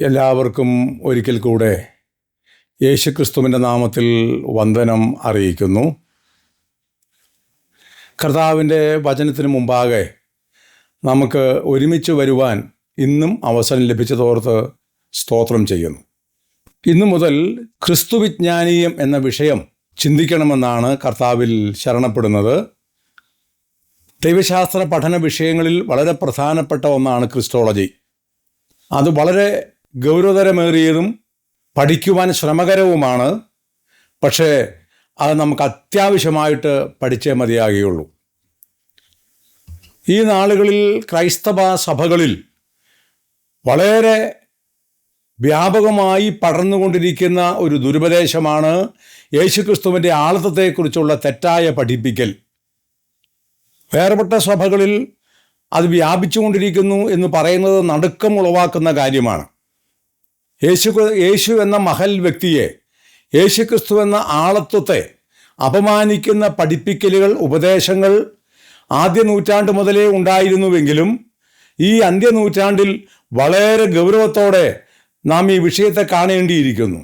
എല്ലാവർക്കും ഒരിക്കൽ കൂടെ യേശുക്രിസ്തുവിന്റെ നാമത്തിൽ വന്ദനം അറിയിക്കുന്നു. കർത്താവിന്റെ വചനത്തിന് മുമ്പാകെ നമുക്ക് ഒരുമിച്ച് വരുവാൻ ഇന്നും അവസരം ലഭിച്ചതോർത്ത് സ്തോത്രം ചെയ്യുന്നു. ഇന്നു മുതൽ ക്രിസ്തുവിജ്ഞാനീയം എന്ന വിഷയം ചിന്തിക്കണമെന്നാണ് കർത്താവിൽ ശരണപ്പെടുന്നത്. ദൈവശാസ്ത്ര പഠന വിഷയങ്ങളിൽ വളരെ പ്രധാനപ്പെട്ട ഒന്നാണ് ക്രിസ്റ്റോളജി. അത് വളരെ ഗൗരവതരമേറിയതും പഠിക്കുവാൻ ശ്രമകരവുമാണ്. പക്ഷേ അത് നമുക്ക് അത്യാവശ്യമായിട്ട് പഠിച്ചേ മതിയാകുകയുള്ളൂ. ഈ നാളുകളിൽ ക്രൈസ്തവ സഭകളിൽ വളരെ വ്യാപകമായി പടർന്നുകൊണ്ടിരിക്കുന്ന ഒരു ദുരുപദേശമാണ് യേശുക്രിസ്തുവിന്റെ ആളത്വത്തെക്കുറിച്ചുള്ള തെറ്റായ പഠിപ്പിക്കൽ. വേർപെട്ട സഭകളിൽ അത് വ്യാപിച്ചുകൊണ്ടിരിക്കുന്നു എന്ന് പറയുന്നത് നടുക്കം ഉളവാക്കുന്ന കാര്യമാണ്. യേശു യേശു എന്ന മഹൽ വ്യക്തിയെ യേശുക്രിസ്തു എന്ന ആളത്വത്തെ അപമാനിക്കുന്ന പഠിപ്പിക്കലുകൾ ഉപദേശങ്ങൾ ആദ്യ നൂറ്റാണ്ട് മുതലേ ഉണ്ടായിരുന്നുവെങ്കിലും ഈ അന്ത്യനൂറ്റാണ്ടിൽ വളരെ ഗൗരവത്തോടെ നാം ഈ വിഷയത്തെ കാണേണ്ടിയിരിക്കുന്നു.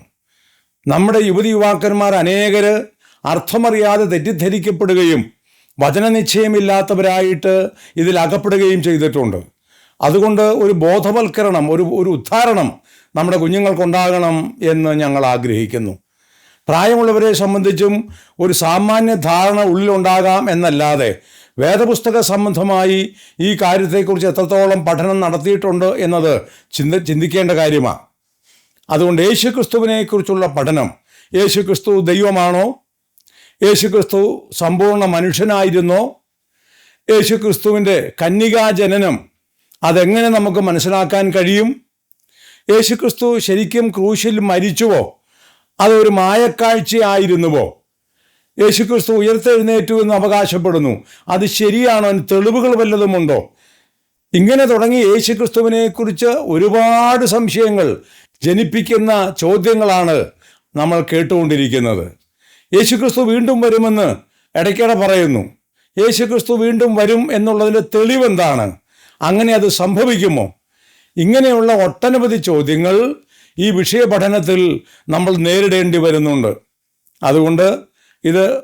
നമ്മുടെ യുവതി യുവാക്കന്മാർ അനേകർ അർത്ഥമറിയാതെ തെറ്റിദ്ധരിക്കപ്പെടുകയും വചനനിശ്ചയമില്ലാത്തവരായിട്ട് ഇതിൽ അകപ്പെടുകയും ചെയ്തിട്ടുണ്ട്. അതുകൊണ്ട് ഒരു ബോധവൽക്കരണം ഒരു ഒരു ഉദ്ധാരണം നമ്മുടെ കുഞ്ഞുങ്ങൾക്കുണ്ടാകണം എന്ന് ഞങ്ങൾ ആഗ്രഹിക്കുന്നു. പ്രായമുള്ളവരെ സംബന്ധിച്ചും ഒരു സാമാന്യ ധാരണ ഉള്ളിലുണ്ടാകാം എന്നല്ലാതെ വേദപുസ്തക സംബന്ധമായി ഈ കാര്യത്തെക്കുറിച്ച് എത്രത്തോളം പഠനം നടത്തിയിട്ടുണ്ട് എന്നത് ചിന്ത ചിന്തിക്കേണ്ട കാര്യമാണ് അതുകൊണ്ട് യേശുക്രിസ്തുവിനെക്കുറിച്ചുള്ള പഠനം യേശുക്രിസ്തു ദൈവമാണോ? യേശുക്രിസ്തു സമ്പൂർണ മനുഷ്യനായിരുന്നോ? യേശുക്രിസ്തുവിന്റെ കന്യകാജനനം അതെങ്ങനെ നമുക്ക് മനസ്സിലാക്കാൻ കഴിയും? യേശുക്രിസ്തു ശരിക്കും ക്രൂശിൽ മരിച്ചുവോ? അതൊരു മായക്കാഴ്ചയായിരുന്നുവോ? യേശുക്രിസ്തു ഉയർത്തെഴുന്നേറ്റു എന്ന് അവകാശപ്പെടുന്നു. അത് ശരിയാണോ? അതിന് തെളിവുകൾ വല്ലതുമുണ്ടോ? ഇങ്ങനെ തുടങ്ങി യേശുക്രിസ്തുവിനെക്കുറിച്ച് ഒരുപാട് സംശയങ്ങൾ ജനിപ്പിക്കുന്ന ചോദ്യങ്ങളാണ് നമ്മൾ കേട്ടുകൊണ്ടിരിക്കുന്നത്. യേശുക്രിസ്തു വീണ്ടും വരുമെന്ന് ഇടയ്ക്കിടെ പറയുന്നു. യേശുക്രിസ്തു വീണ്ടും വരും എന്നുള്ളതിന്റെ തെളിവെന്താണ്? അങ്ങനെ അത് സംഭവിക്കുമോ? ഇങ്ങനെയുള്ള ഒട്ടനവധി ചോദ്യങ്ങൾ ഈ വിഷയ പഠനത്തിൽ നമ്മൾ നേരിടേണ്ടി വരുന്നുണ്ട്. അതുകൊണ്ട് ഇത്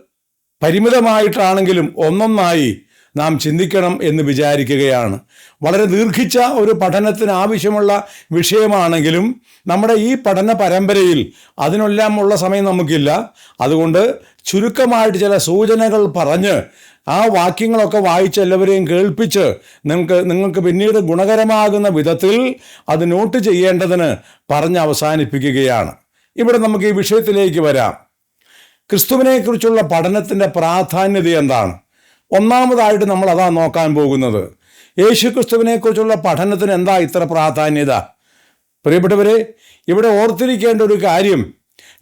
പരിമിതമായിട്ടാണെങ്കിലും ഒന്നൊന്നായി നാം ചിന്തിക്കണം എന്ന് വിചാരിക്കുകയാണ്. വളരെ ദീർഘിച്ച ഒരു പഠനത്തിന് ആവശ്യമുള്ള വിഷയമാണെങ്കിലും നമ്മുടെ ഈ പഠന പരമ്പരയിൽ അതിനെല്ലാം ഉള്ള സമയം നമുക്കില്ല. അതുകൊണ്ട് ചുരുക്കമായിട്ട് ചില സൂചനകൾ പറഞ്ഞ് ആ വാക്യങ്ങളൊക്കെ വായിച്ച് എല്ലാവരെയും കേൾപ്പിച്ച് നിങ്ങൾക്ക് നിങ്ങൾക്ക് പിന്നീട് ഗുണകരമാകുന്ന വിധത്തിൽ അത് നോട്ട് ചെയ്യേണ്ടതിന് പറഞ്ഞ് അവസാനിപ്പിക്കുകയാണ്. ഇവിടെ നമുക്ക് ഈ വിഷയത്തിലേക്ക് വരാം. ക്രിസ്തുവിനെക്കുറിച്ചുള്ള പഠനത്തിന്റെ പ്രാധാന്യത എന്താണ്? ഒന്നാമതായിട്ട് നമ്മൾ അതാ നോക്കാൻ പോകുന്നത്. യേശു ക്രിസ്തുവിനെക്കുറിച്ചുള്ള പഠനത്തിന് എന്താ ഇത്ര പ്രാധാന്യത? പ്രിയപ്പെട്ടവരെ ഇവിടെ ഓർത്തിരിക്കേണ്ട ഒരു കാര്യം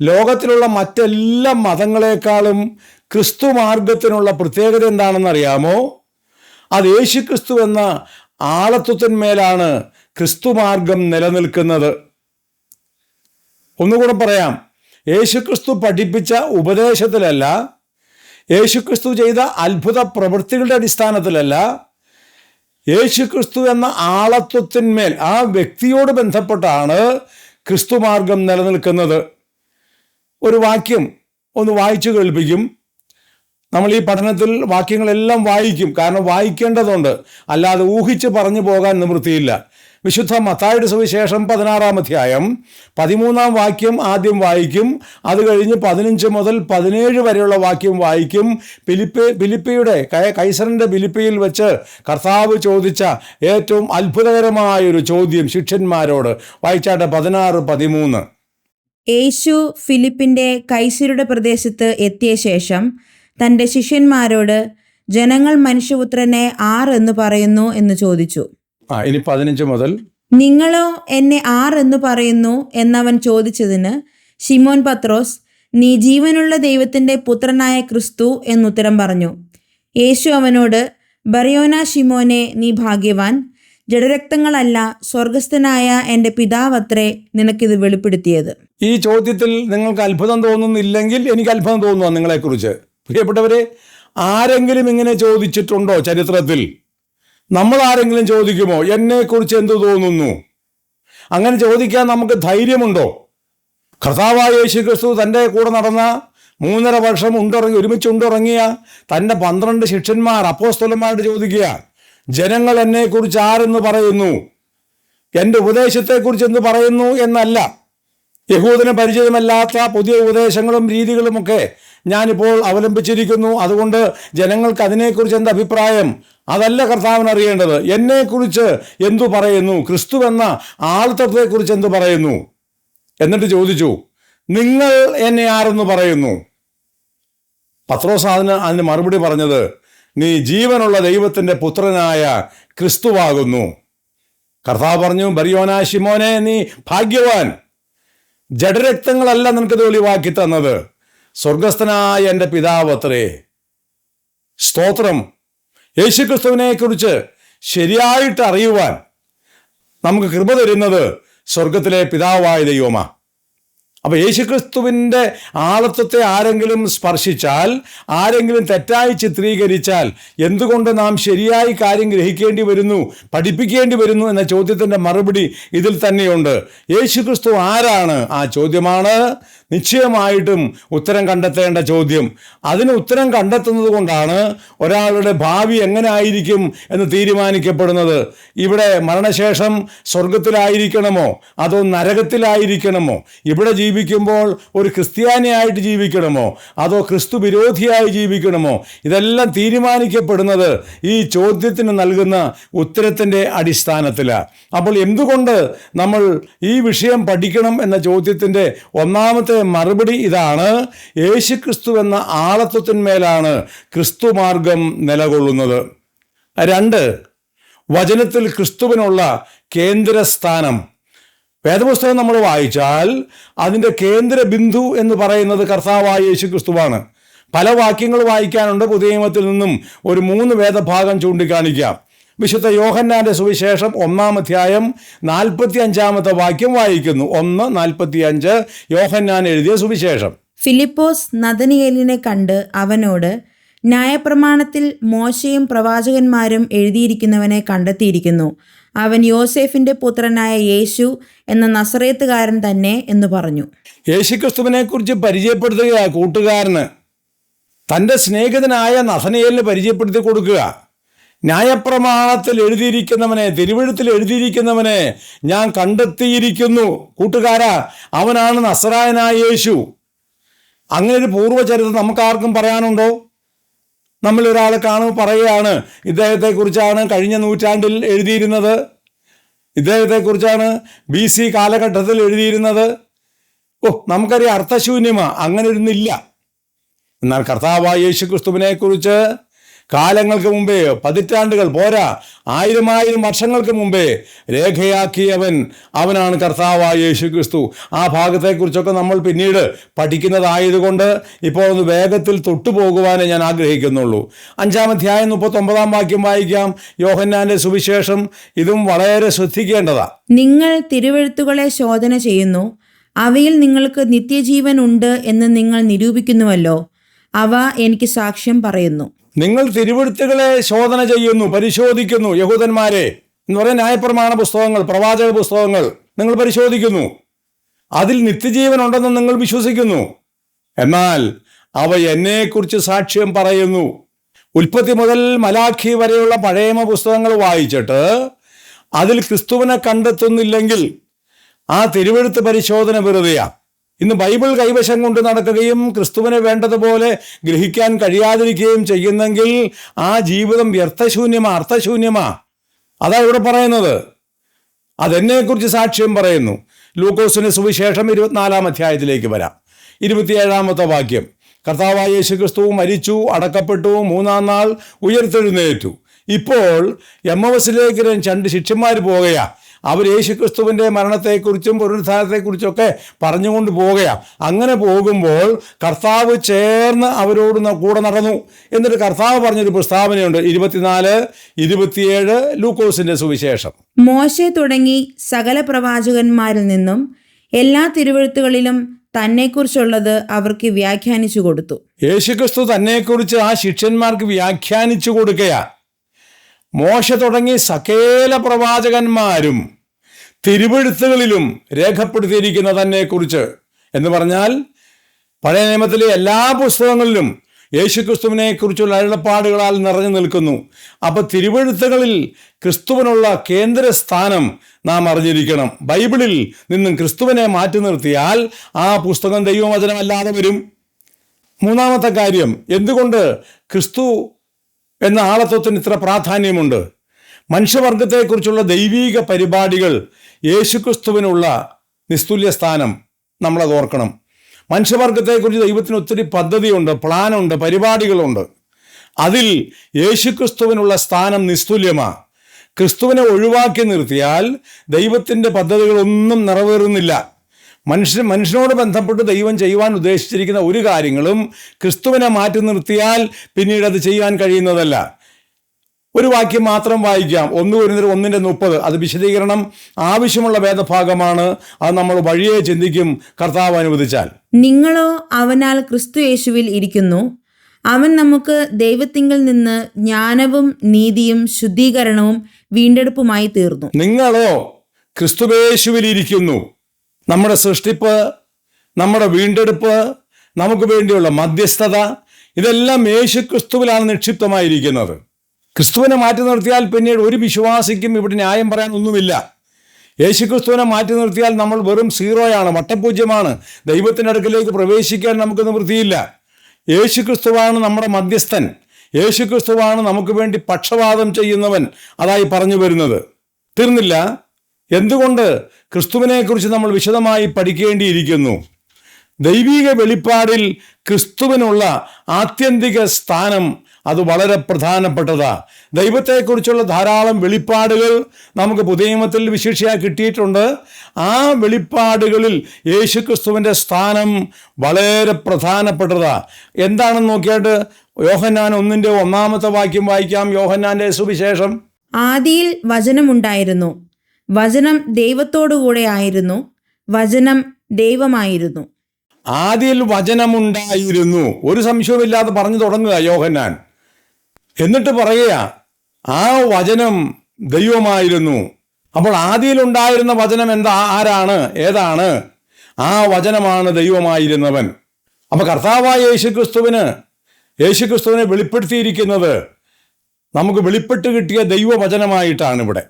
ലോകത്തിലുള്ള മറ്റെല്ലാ മതങ്ങളെക്കാളും ക്രിസ്തു മാർഗത്തിനുള്ള പ്രത്യേകത എന്താണെന്ന് അറിയാമോ അത് യേശു ക്രിസ്തു എന്ന ആളത്വത്തിന്മേലാണ് ക്രിസ്തു മാർഗം നിലനിൽക്കുന്നത്. ഒന്നുകൂടെ പറയാം. യേശുക്രിസ്തു പഠിപ്പിച്ച ഉപദേശത്തിലല്ല യേശുക്രിസ്തു ചെയ്ത അത്ഭുത പ്രവൃത്തികളുടെ അടിസ്ഥാനത്തിലല്ല യേശുക്രിസ്തു എന്ന ആളത്വത്തിന്മേൽ ആ വ്യക്തിയോട് ബന്ധപ്പെട്ടാണ് ക്രിസ്തു മാർഗം നിലനിൽക്കുന്നത്. ഒരു വാക്യം ഒന്ന് വായിച്ചു കേൾപ്പിക്കും. നമ്മൾ ഈ പഠനത്തിൽ വാക്യങ്ങളെല്ലാം വായിക്കും. കാരണം വായിക്കേണ്ടതുണ്ട്. അല്ലാതെ ഊഹിച്ച് പറഞ്ഞു പോകാൻ നിവൃത്തിയില്ല. വിശുദ്ധ മത്തായുടെ സുവിശേഷം പതിനാറാം അധ്യായം പതിമൂന്നാം വാക്യം ആദ്യം വായിക്കും. അത് കഴിഞ്ഞ് പതിനഞ്ച് മുതൽ പതിനേഴ് വരെയുള്ള വാക്യം വായിക്കും. ഫിലിപ്പ് ഫിലിപ്പിയുടെ കൈസറിന്റെ ഫിലിപ്പിയിൽ വെച്ച് കർത്താവ് ചോദിച്ച ഏറ്റവും അത്ഭുതകരമായൊരു ചോദ്യം ശിഷ്യന്മാരോട്. വായിച്ചാട്ടെ പതിനാറ് പതിമൂന്ന്. യേശു ഫിലിപ്പിന്റെ കൈസരുടെ പ്രദേശത്ത് എത്തിയ ശേഷം തന്റെ ശിഷ്യന്മാരോട് ജനങ്ങൾ മനുഷ്യപുത്രനെ ആർ എന്ന് പറയുന്നു എന്ന് ചോദിച്ചു. ഇനി പതിനഞ്ച് മുതൽ നിങ്ങളോ എന്നെ ആർ എന്ന് പറയുന്നു? എന്നവൻ ചോദിച്ചതിന് ഷിമോൻ പത്രോസ് നീ ജീവനുള്ള ദൈവത്തിന്റെ പുത്രനായ ക്രിസ്തു എന്നുത്തരം പറഞ്ഞു. യേശു അവനോട് ബറിയോന ഷിമോനെ നീ ഭാഗ്യവാൻ. ജഡരക്തങ്ങളല്ല സ്വർഗസ്ഥനായ എന്റെ പിതാവത്രേ നിനക്കിത് വെളിപ്പെടുത്തിയത്. ഈ ചോദ്യത്തിൽ നിങ്ങൾക്ക് അത്ഭുതം തോന്നുന്നില്ലെങ്കിൽ എനിക്ക് അത്ഭുതം തോന്നുക നിങ്ങളെക്കുറിച്ച്. പ്രിയപ്പെട്ടവരെ ആരെങ്കിലും ഇങ്ങനെ ചോദിച്ചിട്ടുണ്ടോ ചരിത്രത്തിൽ? നമ്മൾ ആരെങ്കിലും ചോദിക്കുമോ? എന്നെക്കുറിച്ച് എന്തു തോന്നുന്നു? അങ്ങനെ ചോദിക്കാൻ നമുക്ക് ധൈര്യമുണ്ടോ? കർത്താവായ യേശു ക്രിസ്തു തന്റെ കൂടെ നടന്ന മൂന്നര വർഷം ഉണ്ടിറങ്ങി ഒരുമിച്ച് ഉണ്ടിറങ്ങിയ തന്റെ പന്ത്രണ്ട് ശിഷ്യന്മാർ അപ്പോസ്തലന്മാരോട് ചോദിക്കുക ജനങ്ങൾ എന്നെക്കുറിച്ച് ആരെന്ന് പറയുന്നു? എന്റെ ഉപദേശത്തെക്കുറിച്ച് എന്ത് പറയുന്നു? എന്നല്ല. യഹൂദന് പരിചയമല്ലാത്ത പുതിയ ഉപദേശങ്ങളും രീതികളുമൊക്കെ ഞാനിപ്പോൾ അവലംബിച്ചിരിക്കുന്നു. അതുകൊണ്ട് ജനങ്ങൾക്ക് അതിനെക്കുറിച്ച് എന്ത് അഭിപ്രായം? അതല്ല കർത്താവിന് അറിയേണ്ടത്. എന്നെക്കുറിച്ച് എന്തു പറയുന്നു? ക്രിസ്തു എന്ന ആൾത്തത്വത്തെക്കുറിച്ച് എന്തു പറയുന്നു? എന്നിട്ട് ചോദിച്ചു നിങ്ങൾ എന്നെ ആരെന്ന് പറയുന്നു? പത്രോസ് അതിന് മറുപടി പറഞ്ഞത് നീ ജീവനുള്ള ദൈവത്തിന്റെ പുത്രനായ ക്രിസ്തുവാകുന്നു. കർത്താവ് പറഞ്ഞു ബറിയോന ശിമോനെ നീ ഭാഗ്യവാൻ. ജഡരക്തങ്ങളല്ല നിനക്ക് ഒളിവാക്കി തന്നത്. സ്വർഗസ്ഥനായ എന്റെ പിതാവ് അത്രേ സ്തോത്രം. യേശുക്രിസ്തുവിനെ കുറിച്ച് ശരിയായിട്ട് അറിയുവാൻ നമുക്ക് കൃപ തരുന്നത് സ്വർഗത്തിലെ പിതാവായ ദൈവമാ. അപ്പൊ യേശുക്രിസ്തുവിന്റെ ആളത്വത്തെ ആരെങ്കിലും സ്പർശിച്ചാൽ ആരെങ്കിലും തെറ്റായി ചിത്രീകരിച്ചാൽ എന്തുകൊണ്ട് നാം ശരിയായി കാര്യം ഗ്രഹിക്കേണ്ടി വരുന്നു പഠിപ്പിക്കേണ്ടി വരുന്നു എന്ന ചോദ്യത്തിന്റെ മറുപടി ഇതിൽ തന്നെയുണ്ട്. യേശുക്രിസ്തു ആരാണ്? ആ ചോദ്യമാണ് നിശ്ചയമായിട്ടും ഉത്തരം കണ്ടെത്തേണ്ട ചോദ്യം. അതിന് ഉത്തരം കണ്ടെത്തുന്നത് കൊണ്ടാണ് ഒരാളുടെ ഭാവി എങ്ങനെ ആയിരിക്കും എന്ന് തീരുമാനിക്കപ്പെടുന്നത്. ഇവിടെ മരണശേഷം സ്വർഗത്തിലായിരിക്കണമോ അതോ നരകത്തിലായിരിക്കണമോ? ഇവിടെ ജീവിക്കുമ്പോൾ ഒരു ക്രിസ്ത്യാനിയായിട്ട് ജീവിക്കണമോ? അതോ ക്രിസ്തു വിരോധിയായി ജീവിക്കണമോ? ഇതെല്ലാം തീരുമാനിക്കപ്പെടുന്നത് ഈ ചോദ്യത്തിന് നൽകുന്ന ഉത്തരത്തിന്റെ അടിസ്ഥാനത്തിലാണ് അപ്പോൾ എന്തുകൊണ്ട് നമ്മൾ ഈ വിഷയം പഠിക്കണം എന്ന ചോദ്യത്തിന്റെ ഒന്നാമത്തെ മറുപടി ഇതാണ്. യേശുക്രിസ്തു എന്ന ആളത്വത്തിന്മേലാണ് ക്രിസ്തു മാർഗം നിലകൊള്ളുന്നത്. രണ്ട് വചനത്തിൽ ക്രിസ്തുവിനുള്ള കേന്ദ്രസ്ഥാനം. വേദപുസ്തകം നമ്മൾ വായിച്ചാൽ അതിന്റെ കേന്ദ്ര ബിന്ദു എന്ന് പറയുന്നത് കർത്താവായ യേശു ക്രിസ്തുവാണ് പല വാക്യങ്ങൾ വായിക്കാനുണ്ട്. പുതിയ നിയമത്തിൽ നിന്നും ഒരു മൂന്ന് വേദഭാഗം ചൂണ്ടിക്കാണിക്കാം. വിശുദ്ധ യോഹന്നാന്റെ സുവിശേഷം ഒന്നാം അധ്യായം നാൽപ്പത്തി അഞ്ചാമത്തെ വാക്യം വായിക്കുന്നു. ഒന്ന് നാൽപ്പത്തി അഞ്ച് യോഹന്നാൻ എഴുതിയ സുവിശേഷം. ഫിലിപ്പോസ് നദനിയേലിനെ കണ്ട് അവനോട് ന്യായപ്രമാണത്തിൽ മോശയും പ്രവാചകന്മാരും എഴുതിയിരിക്കുന്നവനെ കണ്ടെത്തിയിരിക്കുന്നു. അവൻ യോസേഫിന്റെ പുത്രനായ യേശു എന്ന നസറേത്തുകാരൻ തന്നെ എന്ന് പറഞ്ഞു. യേശുക്രിസ്തുവിനെ കുറിച്ച് പരിചയപ്പെടുത്തുക കൂട്ടുകാരന്. തന്റെ സ്നേഹിതനായ നഥനയേലിന് പരിചയപ്പെടുത്തി കൊടുക്കുക ന്യായപ്രമാണത്തിൽ എഴുതിയിരിക്കുന്നവനെ തിരുവഴുത്തിൽ എഴുതിയിരിക്കുന്നവനെ ഞാൻ കണ്ടെത്തിയിരിക്കുന്നു. കൂട്ടുകാരാ അവനാണ് നസറായനായ യേശു. അങ്ങനെ ഒരു പൂർവചരിത്രം നമുക്കാർക്കും പറയാനുണ്ടോ? നമ്മൾ ഒരാളെ കാണുമ്പോൾ പറയുകയാണ് ഇദ്ദേഹത്തെക്കുറിച്ചാണ് കഴിഞ്ഞ നൂറ്റാണ്ടിൽ എഴുതിയിരുന്നത്. ഇദ്ദേഹത്തെക്കുറിച്ചാണ് ബി സി കാലഘട്ടത്തിൽ എഴുതിയിരുന്നത്. ഓ നമുക്കറിയാം അർത്ഥശൂന്യമാ അങ്ങനെ ഒന്നില്ല എന്നാൽ കർത്താവായ യേശു ക്രിസ്തുവിനെ കുറിച്ച് കാലങ്ങൾക്ക് മുമ്പേ പതിറ്റാണ്ടുകൾ പോരാ ആയിരം ആയിരം വർഷങ്ങൾക്ക് മുമ്പേ രേഖയാക്കിയവൻ അവനാണ് കർത്താവായ യേശു ക്രിസ്തു ആ ഭാഗത്തെക്കുറിച്ചൊക്കെ നമ്മൾ പിന്നീട് പഠിക്കുന്നതായതുകൊണ്ട് ഇപ്പോൾ ഒന്ന് വേഗത്തിൽ തൊട്ടുപോകുവാനേ ഞാൻ ആഗ്രഹിക്കുന്നുള്ളൂ. അഞ്ചാം അധ്യായം മുപ്പത്തൊമ്പതാം വാക്യം വായിക്കാം. യോഹന്നാന്റെ സുവിശേഷം ഇതും വളരെ ശ്രദ്ധിക്കേണ്ടതാ. നിങ്ങൾ തിരുവഴുത്തുകളെ ശോധന ചെയ്യുന്നു. അവയിൽ നിങ്ങൾക്ക് നിത്യജീവൻ ഉണ്ട് എന്ന് നിങ്ങൾ നിരൂപിക്കുന്നുവല്ലോ. അവ എനിക്ക് സാക്ഷ്യം പറയുന്നു. നിങ്ങൾ തിരുവഴുത്തുകളെ ശോധന ചെയ്യുന്നു പരിശോധിക്കുന്നു യഹൂദന്മാരെ എന്ന് പറയുന്ന ന്യായപ്രമാണ പുസ്തകങ്ങൾ പ്രവാചക പുസ്തകങ്ങൾ നിങ്ങൾ പരിശോധിക്കുന്നു. അതിൽ നിത്യജീവൻ ഉണ്ടെന്ന് നിങ്ങൾ വിശ്വസിക്കുന്നു. എന്നാൽ അവ എന്നെക്കുറിച്ച് സാക്ഷ്യം പറയുന്നു. ഉൽപ്പത്തി മുതൽ മലാഖി വരെയുള്ള പഴയമ പുസ്തകങ്ങൾ വായിച്ചിട്ട് അതിൽ ക്രിസ്തുവിനെ കണ്ടെത്തുന്നില്ലെങ്കിൽ ആ തിരുവഴുത്ത് പരിശോധന വെറുതെയാ. ഇന്ന് ബൈബിൾ കൈവശം കൊണ്ട് നടക്കുകയും ക്രിസ്തുവിനെ വേണ്ടതുപോലെ ഗ്രഹിക്കാൻ കഴിയാതിരിക്കുകയും ചെയ്യുന്നെങ്കിൽ ആ ജീവിതം വ്യർത്ഥശൂന്യമാ അർത്ഥശൂന്യമാ. അതാ ഇവിടെ പറയുന്നത്. അതെന്നെക്കുറിച്ച് സാക്ഷ്യം പറയുന്നു. ലൂക്കോസിന് സുവിശേഷം ഇരുപത്തിനാലാം അധ്യായത്തിലേക്ക് വരാം. ഇരുപത്തിയേഴാമത്തെ വാക്യം. കർത്താവായ യേശു ക്രിസ്തു മരിച്ചു അടക്കപ്പെട്ടു മൂന്നാം നാൾ ഉയർത്തെഴുന്നേറ്റു. ഇപ്പോൾ എം എസിലേക്ക് രണ്ട് ശിഷ്യന്മാർ പോകുകയാ അവർ യേശുക്രിസ്തുവിന്റെ മരണത്തെക്കുറിച്ചും പുനരുദ്ധാനത്തെക്കുറിച്ചൊക്കെ പറഞ്ഞുകൊണ്ട് പോകുകയാണ് അങ്ങനെ പോകുമ്പോൾ കർത്താവ് ചേർന്ന് അവരോട് കൂടെ നടന്നു. എന്നിട്ട് കർത്താവ് പറഞ്ഞൊരു പ്രസ്താവനയുണ്ട്. ഇരുപത്തിനാല് ഇരുപത്തിയേഴ് ലൂക്കോസിന്റെ സുവിശേഷം. മോശെ തുടങ്ങി സകല പ്രവാചകന്മാരിൽ നിന്നും എല്ലാ തിരുവഴുത്തുകളിലും തന്നെക്കുറിച്ചുള്ളത് അവർക്ക് വ്യാഖ്യാനിച്ചു കൊടുത്തു. യേശുക്രിസ്തു തന്നെക്കുറിച്ച് ആ ശിഷ്യന്മാർക്ക് വ്യാഖ്യാനിച്ചു കൊടുക്കുക മോശ തുടങ്ങി സകേല പ്രവാചകന്മാരും തിരുവഴുത്തുകളിലും രേഖപ്പെടുത്തിയിരിക്കുന്ന തന്നെ കുറിച്ച് എന്ന് പറഞ്ഞാൽ പഴയ നിയമത്തിലെ എല്ലാ പുസ്തകങ്ങളിലും യേശുക്രിസ്തുവിനെ കുറിച്ചുള്ള അരുളപ്പാടുകളാൽ നിറഞ്ഞു നിൽക്കുന്നു. അപ്പോൾ തിരുവെഴുത്തുകളിൽ ക്രിസ്തുവിനുള്ള കേന്ദ്ര സ്ഥാനം നാം അറിഞ്ഞിരിക്കണം. ബൈബിളിൽ നിന്നും ക്രിസ്തുവിനെ മാറ്റി നിർത്തിയാൽ ആ പുസ്തകം ദൈവവചനമല്ലാതെ വരും. മൂന്നാമത്തെ കാര്യം എന്തുകൊണ്ട് ക്രിസ്തു എന്ന ആളത്വത്തിന് ഇത്ര പ്രാധാന്യമുണ്ട്? മനുഷ്യവർഗത്തെക്കുറിച്ചുള്ള ദൈവീക പരിപാടികൾ യേശുക്രിസ്തുവിനുള്ള നിസ്തുല്യ സ്ഥാനം നമ്മളത് ഓർക്കണം. മനുഷ്യവർഗത്തെക്കുറിച്ച് ദൈവത്തിന് ഒത്തിരി പദ്ധതിയുണ്ട് പ്ലാനുണ്ട് പരിപാടികളുണ്ട്. അതിൽ യേശുക്രിസ്തുവിനുള്ള സ്ഥാനം നിസ്തുല്യമാണ് ക്രിസ്തുവിനെ ഒഴിവാക്കി നിർത്തിയാൽ ദൈവത്തിന്റെ പദ്ധതികളൊന്നും നിറവേറുന്നില്ല. മനുഷ്യൻ മനുഷ്യനോട് ബന്ധപ്പെട്ട് ദൈവം ചെയ്യുവാൻ ഉദ്ദേശിച്ചിരിക്കുന്ന ഒരു കാര്യങ്ങളും ക്രിസ്തുവിനെ മാറ്റി നിർത്തിയാൽ പിന്നീട് അത് ചെയ്യാൻ കഴിയുന്നതല്ല. ഒരു വാക്യം മാത്രം വായിക്കാം. ഒന്ന് കുരുന്നർ ഒന്നിന്റെ മുപ്പത്. അത് വിശദീകരണം ആവശ്യമുള്ള വേദഭാഗമാണ് അത് നമ്മൾ വഴിയെ ചിന്തിക്കും. കർത്താവ് അനുവദിച്ചാൽ. നിങ്ങളോ അവനാൽ ക്രിസ്തു യേശുവിൽ ഇരിക്കുന്നു. അവൻ നമുക്ക് ദൈവത്തിങ്കിൽ നിന്ന് ജ്ഞാനവും നീതിയും ശുദ്ധീകരണവും വീണ്ടെടുപ്പുമായി തീർന്നു. നിങ്ങളോ ക്രിസ്തുവേശുവിൽ ഇരിക്കുന്നു. നമ്മുടെ സൃഷ്ടിപ്പ് നമ്മുടെ വീണ്ടെടുപ്പ് നമുക്ക് വേണ്ടിയുള്ള മധ്യസ്ഥത ഇതെല്ലാം യേശു ക്രിസ്തുവിലാണ് നിക്ഷിപ്തമായിരിക്കുന്നത്. ക്രിസ്തുവിനെ മാറ്റി നിർത്തിയാൽ പിന്നീട് ഒരു വിശ്വാസിക്കും ഇവിടെ ന്യായം പറയാൻ ഒന്നുമില്ല. യേശു ക്രിസ്തുവിനെ മാറ്റി നിർത്തിയാൽ നമ്മൾ വെറും സീറോയാണ് വട്ടപൂജ്യമാണ്. ദൈവത്തിന്റെ അടുക്കലേക്ക് പ്രവേശിക്കാൻ നമുക്ക് നിവൃത്തിയില്ല. യേശു ക്രിസ്തുവാണ് നമ്മുടെ മധ്യസ്ഥൻ. യേശു ക്രിസ്തുവാണ് നമുക്ക് വേണ്ടി പക്ഷപാതം ചെയ്യുന്നവൻ. അതായി പറഞ്ഞു വരുന്നത്. തീർന്നില്ല. എന്തുകൊണ്ട് ക്രിസ്തുവിനെക്കുറിച്ച് നമ്മൾ വിശദമായി പഠിക്കേണ്ടിയിരിക്കുന്നു? ദൈവീക വെളിപ്പാടിൽ ക്രിസ്തുവിനുള്ള ആത്യന്തിക സ്ഥാനം അത് വളരെ പ്രധാനപ്പെട്ടതാണ് ദൈവത്തെക്കുറിച്ചുള്ള ധാരാളം വെളിപ്പാടുകൾ നമുക്ക് പുതിയമത്തിൽ വിശേഷിയായി കിട്ടിയിട്ടുണ്ട്. ആ വെളിപ്പാടുകളിൽ യേശുക്രിസ്തുവിന്റെ സ്ഥാനം വളരെ പ്രധാനപ്പെട്ടതാണ് എന്താണെന്ന് നോക്കിയിട്ട് യോഹന്നാൻ ഒന്നിന്റെ ഒന്നാമത്തെ വാക്യം വായിക്കാം. യോഹന്നാന്റെ സുവിശേഷം. ആദിയിൽ വചനമുണ്ടായിരുന്നു. വചനം ദൈവത്തോടുകൂടെ ആയിരുന്നു. വചനം ദൈവമായിരുന്നു. ആദിയിൽ വചനമുണ്ടായിരുന്നു. ഒരു സംശയവുമില്ലാതെ പറഞ്ഞു തുടങ്ങുക യോഹന്നാൻ. എന്നിട്ട് പറയുക ആ വചനം ദൈവമായിരുന്നു. അപ്പോൾ ആദിയിലുണ്ടായിരുന്ന വചനം എന്താ? ആരാണ്? ഏതാണ്? ആ വചനമാണ് ദൈവമായിരുന്നവൻ. അപ്പോൾ കർത്താവായ യേശുക്രിസ്തുവിന് യേശുക്രിസ്തുവിനെ വെളിപ്പെടുത്തിയിരിക്കുന്നത് നമുക്ക് വെളിപ്പെട്ട് കിട്ടിയ ദൈവവചനമായിട്ടാണ് ഇവിടെ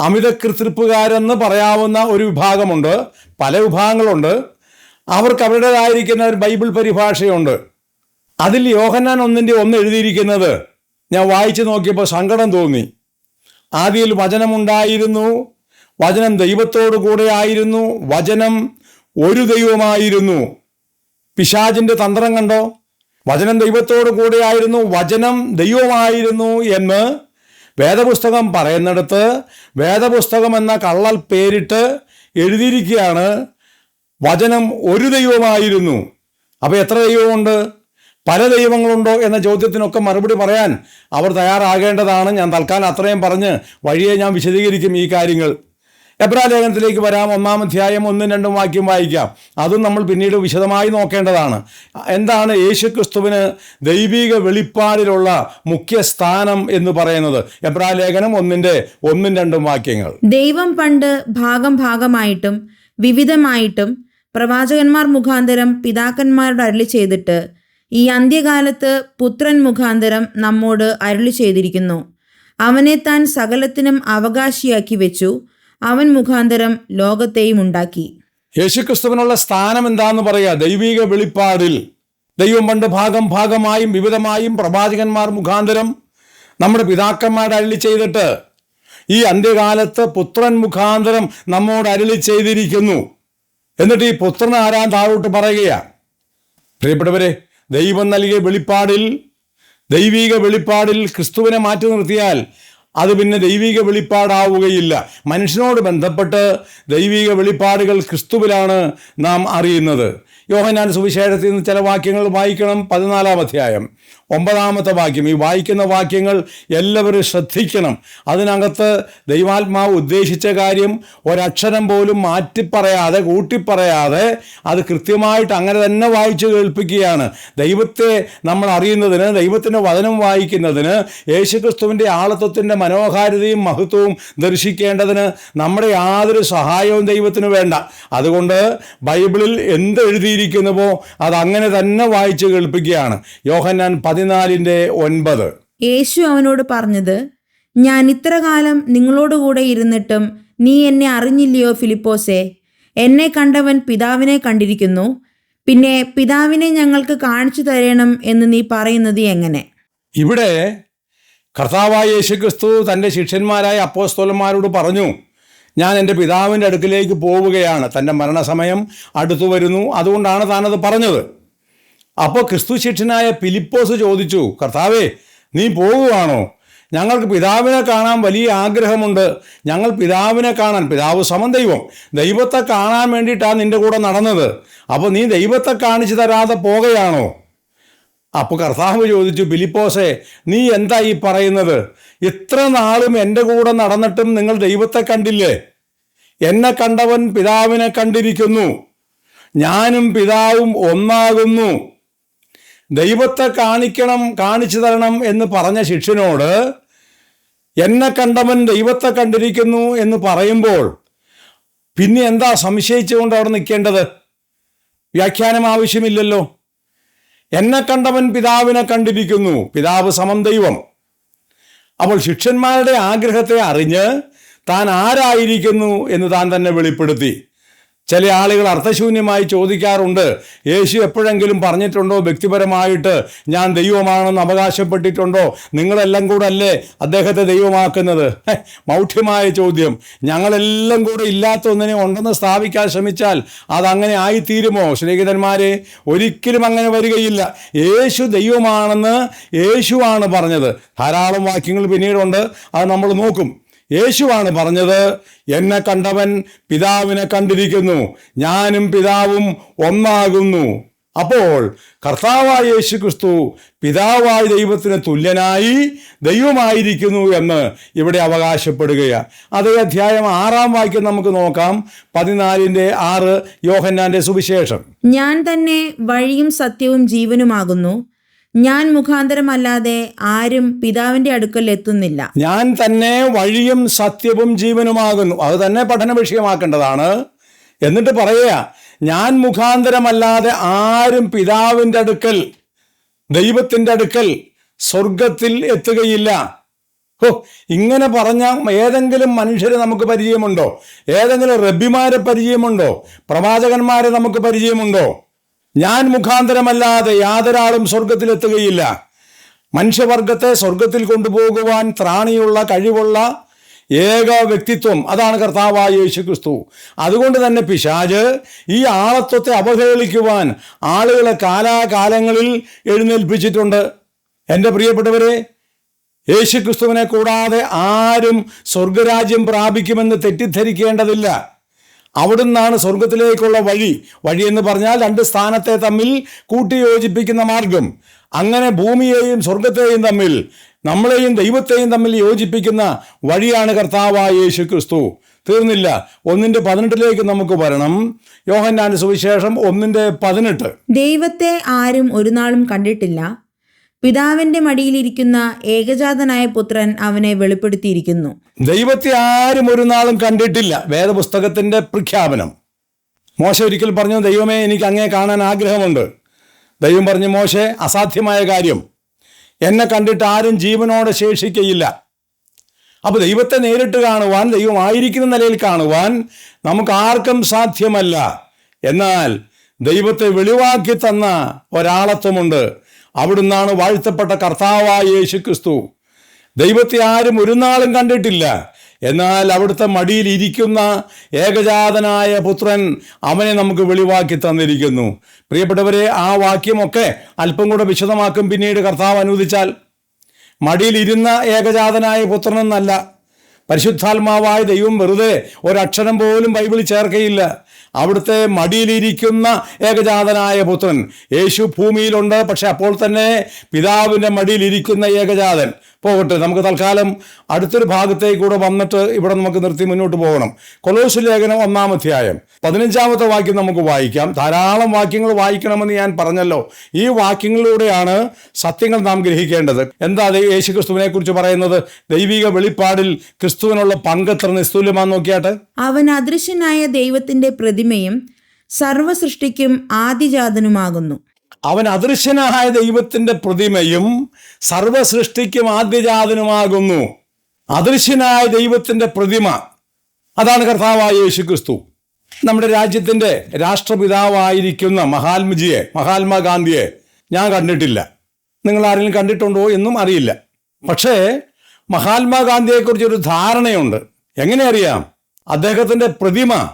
അമിത കൃത്രിപ്പുകാരെന്ന് പറയാവുന്ന ഒരു വിഭാഗമുണ്ട് പല വിഭാഗങ്ങളുണ്ട്. അവർക്ക് അവരുടേതായിരിക്കുന്ന ഒരു ബൈബിൾ പരിഭാഷയുണ്ട്. അതിൽ യോഹന്നാൻ ഒന്നിന്റെ ഒന്ന് എഴുതിയിരിക്കുന്നത്. ഞാൻ വായിച്ചു നോക്കിയപ്പോൾ സങ്കടം തോന്നി. ആദ്യയിൽ വചനമുണ്ടായിരുന്നു വചനം ദൈവത്തോടു കൂടെ ആയിരുന്നു. വചനം ഒരു ദൈവമായിരുന്നു. പിശാചിന്റെ തന്ത്രം കണ്ടോ? വചനം ദൈവത്തോടു കൂടെ ആയിരുന്നു. വചനം ദൈവമായിരുന്നു എന്ന് വേദപുസ്തകം പറയുന്നിടത്ത് വേദപുസ്തകം എന്ന കള്ളൽ പേരിട്ട് എഴുതിയിരിക്കുകയാണ്. വചനം ഒരു ദൈവമായിരുന്നു. അപ്പോൾ എത്ര ദൈവമുണ്ട്? പല ദൈവങ്ങളുണ്ടോ എന്ന ചോദ്യത്തിനൊക്കെ മറുപടി പറയാൻ അവർ തയ്യാറാകേണ്ടതാണ്. ഞാൻ തൽക്കാലം അത്രയും പറഞ്ഞ് വഴിയെ ഞാൻ വിശദീകരിക്കും ഈ കാര്യങ്ങൾ. എബ്രാ ലേഖനത്തിലേക്ക് വരാം. ഒന്നാം അധ്യായം ഒന്നും രണ്ടും വാക്യം വായിക്കാം. അതും നമ്മൾ പിന്നീട് വിശദമായി നോക്കേണ്ടതാണ്. എന്താണ് യേശുക്രിസ്തുവിന് ദൈവിക വെളിപ്പാടിലുള്ള മുഖ്യ സ്ഥാനം എന്ന് പറയുന്നത്? എബ്രാ ലേഖനം ഒന്നിന്റെ ഒന്നും രണ്ടും വാക്യങ്ങൾ. ദൈവം പണ്ട് ഭാഗം ഭാഗമായിട്ടും വിവിധമായിട്ടും പ്രവാചകന്മാർ മുഖാന്തരം പിതാക്കന്മാരുടെ അരളി ചെയ്തിട്ട് ഈ അന്ത്യകാലത്ത് പുത്രൻ മുഖാന്തരം നമ്മോട് അരുളി ചെയ്തിരിക്കുന്നു. അവനെ താൻ സകലത്തിനും അവകാശിയാക്കി വെച്ചു. അവൻ മുഖാന്തരം ലോകത്തെയും ഉണ്ടാക്കി. യേശുക്രിസ്തുവിനുള്ള സ്ഥാനം എന്താന്ന് പറയാ? ദൈവിക വെളിപ്പാടിൽ. ദൈവം പണ്ട് ഭാഗം ഭാഗമായും വിവിധമായും പ്രവാചകന്മാർ മുഖാന്തരം നമ്മുടെ പിതാക്കന്മാരെ അരുളി ചെയ്തിട്ട് ഈ അന്ത്യകാലത്ത് പുത്രൻ മുഖാന്തരം നമ്മോട് അരുളി ചെയ്തിരിക്കുന്നു. എന്നിട്ട് ഈ പുത്രൻ ആരാൻ താഴോട്ട് പറയുകയാ? പ്രിയപ്പെട്ടവരെ ദൈവം നൽകിയ വെളിപ്പാടിൽ ദൈവിക വെളിപ്പാടിൽ ക്രിസ്തുവിനെ മാറ്റി നിർത്തിയാൽ അത് പിന്നെ ദൈവിക വെളിപ്പാടാവുകയില്ല. മനുഷ്യനോട് ബന്ധപ്പെട്ട് ദൈവിക വെളിപ്പാടുകൾ ക്രിസ്തുവിലാണ് നാം അറിയുന്നത്. യോഹനാൻ സുവിശേഷത്തിൽ നിന്ന് ചില വാക്യങ്ങൾ വായിക്കണം. പതിനാലാം അധ്യായം. ഒമ്പതാമത്തെ വാക്യം. ഈ വായിക്കുന്ന വാക്യങ്ങൾ എല്ലാവരും ശ്രദ്ധിക്കണം. അതിനകത്ത് ദൈവാത്മാവ് ഉദ്ദേശിച്ച കാര്യം ഒരക്ഷരം പോലും മാറ്റിപ്പറയാതെ കൂട്ടിപ്പറയാതെ അത് കൃത്യമായിട്ട് അങ്ങനെ തന്നെ വായിച്ചു കേൾപ്പിക്കുകയാണ്. ദൈവത്തെ നമ്മൾ അറിയുന്നതിന് ദൈവത്തിന്റെ വചനം വായിക്കുന്നതിന് യേശുക്രിസ്തുവിന്റെ ആളത്വത്തിന്റെ മനോഹാരിതയും മഹത്വവും ദർശിക്കേണ്ടതിന് നമ്മുടെ യാതൊരു സഹായവും ദൈവത്തിന് വേണ്ട. അതുകൊണ്ട് ബൈബിളിൽ എന്ത് എഴുതിയിരിക്കുന്നുവോ അത് അങ്ങനെ തന്നെ വായിച്ചു കേൾപ്പിക്കുകയാണ്. യോഹന്നാൻ പതിനാലിന്റെ ഒൻപത്. യേശു അവനോട് പറഞ്ഞത് ഞാൻ ഇത്ര കാലം നിങ്ങളോടുകൂടെ ഇരുന്നിട്ടും നീ എന്നെ അറിഞ്ഞില്ലയോ ഫിലിപ്പോസേ? എന്നെ കണ്ടവൻ പിതാവിനെ കണ്ടിരിക്കുന്നു. പിന്നെ പിതാവിനെ ഞങ്ങൾക്ക് കാണിച്ചു തരണം എന്ന് നീ പറയുന്നത് എങ്ങനെ? ഇവിടെ കർത്താവായ യേശുക്രിസ്തു തന്റെ ശിഷ്യന്മാരായ അപ്പോസ്തോലന്മാരോട് പറഞ്ഞു ഞാൻ എന്റെ പിതാവിന്റെ അടുക്കിലേക്ക് പോവുകയാണ്. തന്റെ മരണസമയം അടുത്തു വരുന്നു. അതുകൊണ്ടാണ് താനത് പറഞ്ഞത്. അപ്പോൾ ക്രിസ്തു ശിഷ്യനായ ഫിലിപ്പോസ് ചോദിച്ചു കർത്താവേ നീ പോകുവാണോ? ഞങ്ങൾക്ക് പിതാവിനെ കാണാൻ വലിയ ആഗ്രഹമുണ്ട്. ഞങ്ങൾ പിതാവിനെ കാണാൻ പിതാവ് സമം ദൈവം. ദൈവത്തെ കാണാൻ വേണ്ടിയിട്ടാണ് നിന്റെ കൂടെ നടന്നത്. അപ്പോൾ നീ ദൈവത്തെ കാണിച്ചു തരാതെ പോകുകയാണോ? അപ്പോൾ കർത്താവ് ചോദിച്ചു ഫിലിപ്പോസേ നീ എന്താ ഈ പറയുന്നത്? ഇത്ര നാളും എന്റെ കൂടെ നടന്നിട്ടും നിങ്ങൾ ദൈവത്തെ കണ്ടില്ലേ? എന്നെ കണ്ടവൻ പിതാവിനെ കണ്ടിരിക്കുന്നു. ഞാനും പിതാവും ഒന്നാകുന്നു. ദൈവത്തെ കാണിക്കണം കാണിച്ചു തരണം എന്ന് പറഞ്ഞ ശിഷ്യനോട് എന്നെ കണ്ടവൻ ദൈവത്തെ കണ്ടിരിക്കുന്നു എന്ന് പറയുമ്പോൾ പിന്നെ എന്താ സംശയിച്ചുകൊണ്ട് അവിടെ നിൽക്കേണ്ടത്? വ്യാഖ്യാനം ആവശ്യമില്ലല്ലോ. എന്നെ കണ്ടവൻ പിതാവിനെ കണ്ടിരിക്കുന്നു. പിതാവ് സമം ദൈവം. അപ്പോൾ ശിഷ്യന്മാരുടെ ആഗ്രഹത്തെ അറിഞ്ഞ് താൻ ആരായിരിക്കുന്നു എന്ന് താൻ തന്നെ വെളിപ്പെടുത്തി. ചില ആളുകൾ അർത്ഥശൂന്യമായി ചോദിക്കാറുണ്ട് യേശു എപ്പോഴെങ്കിലും പറഞ്ഞിട്ടുണ്ടോ? വ്യക്തിപരമായിട്ട് ഞാൻ ദൈവമാണെന്ന് അവകാശപ്പെട്ടിട്ടുണ്ടോ? നിങ്ങളെല്ലാം കൂടെ അല്ലേ അദ്ദേഹത്തെ ദൈവമാക്കുന്നത്? മൗഢ്യമായ ചോദ്യം. ഞങ്ങളെല്ലാം കൂടെ ഇല്ലാത്ത ഒന്നിനെ ഉണ്ടെന്ന് സ്ഥാപിക്കാൻ ശ്രമിച്ചാൽ അതങ്ങനെ ആയിത്തീരുമോ? സ്നേഹിതന്മാരെ ഒരിക്കലും അങ്ങനെ വരികയില്ല. യേശു ദൈവമാണെന്ന് യേശുവാണ് പറഞ്ഞത്. ധാരാളം വാക്യങ്ങൾ പിന്നീടുണ്ട്. അത് നമ്മൾ നോക്കും. യേശുവാണ് പറഞ്ഞത് എന്നെ കണ്ടവൻ പിതാവിനെ കണ്ടിരിക്കുന്നു ഞാനും പിതാവും ഒന്നാകുന്നു. അപ്പോൾ കർത്താവായ യേശു ക്രിസ്തു പിതാവായ ദൈവത്തിന് തുല്യനായി ദൈവമായിരിക്കുന്നു എന്ന് ഇവിടെ അവകാശപ്പെടുകയാണ്. അതേ അധ്യായം ആറാം വാക്യം നമുക്ക് നോക്കാം. പതിനാലിന്റെ ആറ് യോഹന്നാന്റെ സുവിശേഷം. ഞാൻ തന്നെ വഴിയും സത്യവും ജീവനുമാകുന്നു. ഞാൻ മുഖാന്തരമല്ലാതെ ആരും പിതാവിന്റെ അടുക്കൽ എത്തുന്നില്ല. ഞാൻ തന്നെ വഴിയും സത്യവും ജീവനുമാകുന്നു. അത് തന്നെ പഠന വിഷയമാക്കേണ്ടതാണ്. എന്നിട്ട് പറയുക ഞാൻ മുഖാന്തരമല്ലാതെ ആരും പിതാവിന്റെ അടുക്കൽ ദൈവത്തിന്റെ അടുക്കൽ സ്വർഗത്തിൽ എത്തുകയില്ല. ഓ ഇങ്ങനെ പറഞ്ഞ ഏതെങ്കിലും മനുഷ്യരെ നമുക്ക് പരിചയമുണ്ടോ? ഏതെങ്കിലും റബ്ബിമാരെ പരിചയമുണ്ടോ? പ്രവാചകന്മാരെ നമുക്ക് പരിചയമുണ്ടോ? ഞാൻ മുഖാന്തരമല്ലാതെ യാതൊരാളും സ്വർഗത്തിലെത്തുകയില്ല മനുഷ്യവർഗത്തെ സ്വർഗത്തിൽ കൊണ്ടുപോകുവാൻ ത്രാണിയുള്ള കഴിവുള്ള ഏക വ്യക്തിത്വം അതാണ് കർത്താവായ യേശു ക്രിസ്തു അതുകൊണ്ട് തന്നെ പിശാജ് ഈ ആളത്വത്തെ അവഹേളിക്കുവാൻ ആളുകളെ കാലാകാലങ്ങളിൽ എഴുന്നേൽപ്പിച്ചിട്ടുണ്ട്. എന്റെ പ്രിയപ്പെട്ടവരെ യേശു ക്രിസ്തുവിനെ കൂടാതെ ആരും സ്വർഗരാജ്യം പ്രാപിക്കുമെന്ന് തെറ്റിദ്ധരിക്കേണ്ടതില്ല. അവിടുന്നാണ് സ്വർഗത്തിലേക്കുള്ള വഴി. വഴി എന്ന് പറഞ്ഞാൽ രണ്ട് സ്ഥാനത്തെ തമ്മിൽ കൂട്ടിയോജിപ്പിക്കുന്ന മാർഗം അങ്ങനെ ഭൂമിയെയും സ്വർഗത്തെയും തമ്മിൽ നമ്മളെയും ദൈവത്തെയും തമ്മിൽ യോജിപ്പിക്കുന്ന വഴിയാണ് കർത്താവായ യേശു ക്രിസ്തു തീർന്നില്ല. ഒന്നിന്റെ പതിനെട്ടിലേക്ക് നമുക്ക് വരണം. യോഹന്നാന്റെ സുവിശേഷം ഒന്നിന്റെ പതിനെട്ട്. ദൈവത്തെ ആരും ഒരു നാളും കണ്ടിട്ടില്ല. പിതാവിന്റെ മടിയിലിരിക്കുന്ന ഏകജാതനായ പുത്രൻ അവനെ വെളിപ്പെടുത്തിയിരിക്കുന്നു. ദൈവത്തെ ആരും ഒരു നാളും കണ്ടിട്ടില്ല. വേദപുസ്തകത്തിന്റെ പ്രഖ്യാപനം. മോശ ഒരിക്കൽ പറഞ്ഞു ദൈവമേ എനിക്ക് അങ്ങേ കാണാൻ ആഗ്രഹമുണ്ട്. ദൈവം പറഞ്ഞു മോശെ അസാധ്യമായ കാര്യം. എന്നെ കണ്ടിട്ട് ആരും ജീവനോടെ ശേഷിക്കയില്ല. അപ്പോൾ ദൈവത്തെ നേരിട്ട് കാണുവാൻ ദൈവം ആയിരിക്കുന്ന നിലയിൽ കാണുവാൻ നമുക്ക് ആർക്കും സാധ്യമല്ല. എന്നാൽ ദൈവത്തെ വെളിവാക്കി തന്ന ഒരാളത്വമുണ്ട്. അവിടുന്നാണ് വാഴ്ത്തപ്പെട്ട കർത്താവായ യേശു ക്രിസ്തു ദൈവത്തെ ആരും ഒരു നാളും കണ്ടിട്ടില്ല. എന്നാൽ അവിടുത്തെ മടിയിൽ ഇരിക്കുന്ന ഏകജാതനായ പുത്രൻ അവനെ നമുക്ക് വെളിവാക്കി തന്നിരിക്കുന്നു. പ്രിയപ്പെട്ടവരെ ആ വാക്യമൊക്കെ അല്പം കൂടെ വിശദമാക്കും. പിന്നീട് കർത്താവ് അനുവദിച്ചാൽ മടിയിലിരുന്ന ഏകജാതനായ പുത്രനെന്നല്ല. പരിശുദ്ധാത്മാവായ ദൈവം വെറുതെ ഒരക്ഷരം പോലും ബൈബിളിൽ ചേർക്കയില്ല. അവിടുത്തെ മടിയിലിരിക്കുന്ന ഏകജാതനായ പുത്രൻ. യേശു ഭൂമിയിലുണ്ട് പക്ഷെ അപ്പോൾ തന്നെ പിതാവിന്റെ മടിയിലിരിക്കുന്ന ഏകജാതൻ. പോകട്ടെ. നമുക്ക് തൽക്കാലം അടുത്തൊരു ഭാഗത്തേക്ക് കൂടെ വന്നിട്ട് ഇവിടെ നമുക്ക് നിർത്തി മുന്നോട്ട് പോകണം. കൊലോസ് ലേഖനം ഒന്നാം അധ്യായം. പതിനഞ്ചാമത്തെ വാക്യം നമുക്ക് വായിക്കാം. ധാരാളം വാക്യങ്ങൾ വായിക്കണമെന്ന് ഞാൻ പറഞ്ഞല്ലോ. ഈ വാക്യങ്ങളിലൂടെയാണ് സത്യങ്ങൾ നാം ഗ്രഹിക്കേണ്ടത്. എന്താ യേശു ക്രിസ്തുവിനെ കുറിച്ച് പറയുന്നത്? ദൈവിക വെളിപ്പാടിൽ ക്രിസ്തുവിനുള്ള പങ്കെത്ര നിസ്തുല്യമാന്ന് നോക്കിയാട്ടെ. അവൻ അദൃശ്യനായ ദൈവത്തിന്റെ പ്രതിമയും സർവസൃഷ്ടിക്കും ആദിജാതനുമാകുന്നു. അവൻ അദൃശ്യനായ ദൈവത്തിന്റെ പ്രതിമയും സർവസൃഷ്ടിക്കും ആദ്യജാതനുമാകുന്നു. അദൃശ്യനായ ദൈവത്തിന്റെ പ്രതിമ. അതാണ് കർത്താവായ യേശു ക്രിസ്തു നമ്മുടെ രാജ്യത്തിന്റെ രാഷ്ട്രപിതാവായിരിക്കുന്ന മഹാത്മജിയെ മഹാത്മാഗാന്ധിയെ ഞാൻ കണ്ടിട്ടില്ല. നിങ്ങൾ ആരെങ്കിലും കണ്ടിട്ടുണ്ടോ എന്നും അറിയില്ല. പക്ഷേ മഹാത്മാഗാന്ധിയെക്കുറിച്ചൊരു ധാരണയുണ്ട്. എങ്ങനെ അറിയാം? അദ്ദേഹത്തിന്റെ പ്രതിമ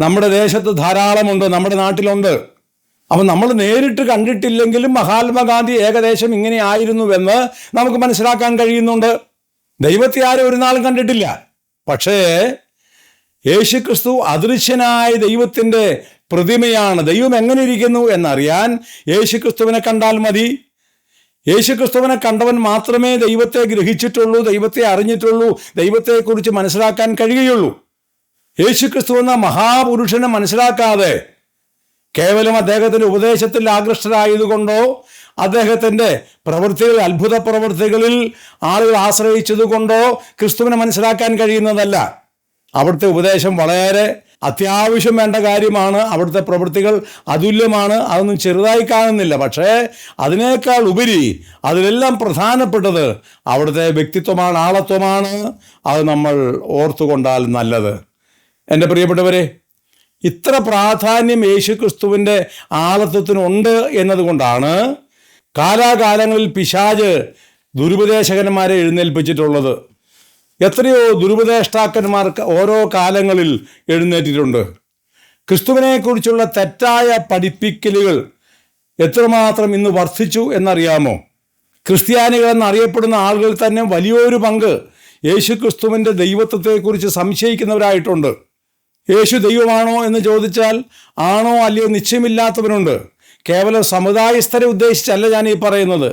നമ്മുടെ ദേശത്ത് ധാരാളമുണ്ട് നമ്മുടെ നാട്ടിലുണ്ട്. അപ്പം നമ്മൾ നേരിട്ട് കണ്ടിട്ടില്ലെങ്കിലും മഹാത്മാഗാന്ധി ഏകദേശം ഇങ്ങനെ ആയിരുന്നുവെന്ന് നമുക്ക് മനസ്സിലാക്കാൻ കഴിയുന്നുണ്ട്. ദൈവത്തെ ആരും ഒരു നാളും കണ്ടിട്ടില്ല. പക്ഷേ യേശുക്രിസ്തു അദൃശ്യനായ ദൈവത്തിന്റെ പ്രതിമയാണ്. ദൈവം എങ്ങനെ ഇരിക്കുന്നു എന്നറിയാൻ യേശുക്രിസ്തുവിനെ കണ്ടാൽ മതി. യേശുക്രിസ്തുവിനെ കണ്ടവൻ മാത്രമേ ദൈവത്തെ ഗ്രഹിച്ചിട്ടുള്ളൂ ദൈവത്തെ അറിഞ്ഞിട്ടുള്ളൂ ദൈവത്തെക്കുറിച്ച് മനസ്സിലാക്കാൻ കഴിയുകയുള്ളൂ. യേശുക്രിസ്തു എന്ന മഹാപുരുഷനെ മനസ്സിലാക്കാതെ കേവലം അദ്ദേഹത്തിന്റെ ഉപദേശത്തിൽ ആകൃഷ്ടരായതുകൊണ്ടോ അദ്ദേഹത്തിന്റെ പ്രവൃത്തികൾ അത്ഭുത പ്രവൃത്തികളിൽ ആളുകൾ ആശ്രയിച്ചതുകൊണ്ടോ ക്രിസ്തുവിനെ മനസ്സിലാക്കാൻ കഴിയുന്നതല്ല. അവിടുത്തെ ഉപദേശം വളരെ അത്യാവശ്യം വേണ്ട കാര്യമാണ്. അവിടുത്തെ പ്രവൃത്തികൾ അതുല്യമാണ്. അതൊന്നും ചെറുതായി കാണുന്നില്ല. പക്ഷേ അതിനേക്കാൾ ഉപരി അതിലെല്ലാം പ്രധാനപ്പെട്ടത് അവിടുത്തെ വ്യക്തിത്വമാണ് ആളത്വമാണ്. അത് നമ്മൾ ഓർത്തുകൊണ്ടാൽ നല്ലത്. എന്റെ പ്രിയപ്പെട്ടവരെ ഇത്ര പ്രാധാന്യം യേശുക്രിസ്തുവിന്റെ ആളത്വത്തിനുണ്ട് എന്നതുകൊണ്ടാണ് കാലാകാലങ്ങളിൽ പിശാജ് ദുരുപദേശകന്മാരെ എഴുന്നേൽപ്പിച്ചിട്ടുള്ളത്. എത്രയോ ദുരുപദേഷ്ടാക്കന്മാർക്ക് ഓരോ കാലങ്ങളിൽ എഴുന്നേറ്റിട്ടുണ്ട്. ക്രിസ്തുവിനെക്കുറിച്ചുള്ള തെറ്റായ പഠിപ്പിക്കലുകൾ എത്രമാത്രം ഇന്ന് വർദ്ധിച്ചു എന്നറിയാമോ? ക്രിസ്ത്യാനികൾ എന്നറിയപ്പെടുന്ന ആളുകൾ തന്നെ വലിയൊരു പങ്ക് യേശു ക്രിസ്തുവിന്റെ ദൈവത്വത്തെക്കുറിച്ച് സംശയിക്കുന്നവരായിട്ടുണ്ട്. യേശു ദൈവമാണോ എന്ന് ചോദിച്ചാൽ ആണോ അല്ലയോ നിശ്ചയമില്ലാത്തവരുണ്ട് കേവലം സമുദായസ്ഥരെ ഉദ്ദേശിച്ചല്ല ഞാൻ ഈ പറയുന്നത്.